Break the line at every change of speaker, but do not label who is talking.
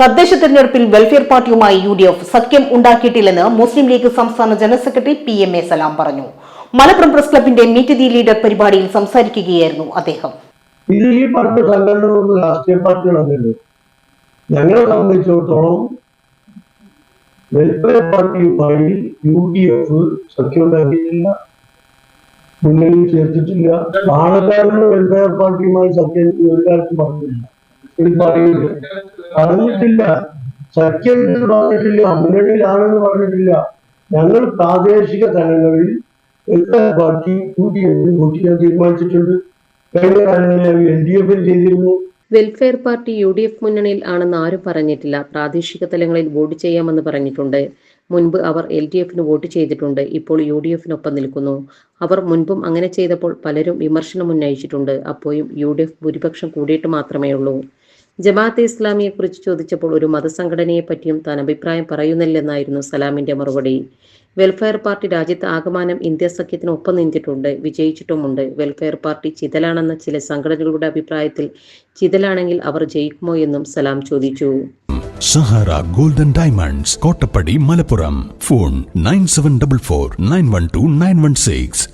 തദ്ദേശ തെരഞ്ഞെടുപ്പിൽ വെൽഫെയർ പാർട്ടിയുമായി യു ഡി എഫ് സഖ്യം ഉണ്ടാക്കിയിട്ടില്ലെന്ന് മുസ്ലിം ലീഗ് സംസ്ഥാന general secretary P M A Salam പറഞ്ഞു മലപ്പുറം പ്രസ് ക്ലബിന്റെ മീറ്റ് ദി ലീഡർ പരിപാടിയിൽ സംസാരിക്കുകയായിരുന്നു അദ്ദേഹം
ഇത് ഈ പറഞ്ഞ സംഘടനകളൊന്നും രാഷ്ട്രീയ പാർട്ടികളൊന്നുമില്ല ഞങ്ങളെ സംബന്ധിച്ചിടത്തോളം വെൽഫെയർ പാർട്ടിയുമായി യു ഡി എഫ് സഖ്യം ഉണ്ടാക്കിയിട്ടില്ല മുന്നണിയിൽ ചേർത്തിട്ടില്ല പാണക്കാരന് വെൽഫെയർ പാർട്ടിയുമായി സഖ്യം ഒരു കാലത്ത് പറഞ്ഞില്ല പറഞ്ഞിട്ടില്ല സഖ്യത്തിൽ പറഞ്ഞിട്ടില്ല മുന്നണിയിലാണെന്ന് പറഞ്ഞിട്ടില്ല ഞങ്ങൾ പ്രാദേശിക തലങ്ങളിൽ എല്ലാ പാർട്ടിയും കൂട്ടി കൂട്ടി ഞാൻ തീരുമാനിച്ചിട്ടുണ്ട് കഴിഞ്ഞ കാലങ്ങളിൽ എൽ ഡി എഫിൽ ചെയ്തിരുന്നു
welfare party U D F മുന്നണിയിൽ ആണെന്ന് ആരും പറഞ്ഞിട്ടില്ല പ്രാദേശിക തലങ്ങളിൽ വോട്ട് ചെയ്യാമെന്ന് പറഞ്ഞിട്ടുണ്ട് മുൻപ് അവർ എൽ ഡി എഫിന് വോട്ട് ചെയ്തിട്ടുണ്ട് ഇപ്പോൾ യു ഡി എഫിനൊപ്പം നിൽക്കുന്നു അവർ മുൻപും അങ്ങനെ ചെയ്തപ്പോൾ പലരും വിമർശനം ഉന്നയിച്ചിട്ടുണ്ട് അപ്പോഴും യു ഡി എഫ് ഭൂരിപക്ഷം കൂടിയിട്ട് മാത്രമേ ഉള്ളൂ ജമാഅത്തെ ഇസ്ലാമിയെക്കുറിച്ച് ചോദിച്ചപ്പോൾ ഒരു മതസംഘടനയെ പറ്റിയും താൻ അഭിപ്രായം പറയുന്നില്ലെന്നായിരുന്നു സലാമിന്റെ മറുപടി വെൽഫെയർ പാർട്ടി രാജ്യത്ത് ആകമാനം ഇന്ത്യ സഖ്യത്തിന് ഒപ്പം നിന്നിട്ടുണ്ട് വിജയിച്ചിട്ടുമുണ്ട് വെൽഫെയർ പാർട്ടി ചിതലാണെന്ന ചില സംഘടനകളുടെ അഭിപ്രായത്തിൽ ചിതലാണെങ്കിൽ അവർ ജയിക്കുമോ എന്നും സലാം ചോദിച്ചു Sahara golden diamonds Kottappadi Malappuram phone nine seven double four nine one two nine one six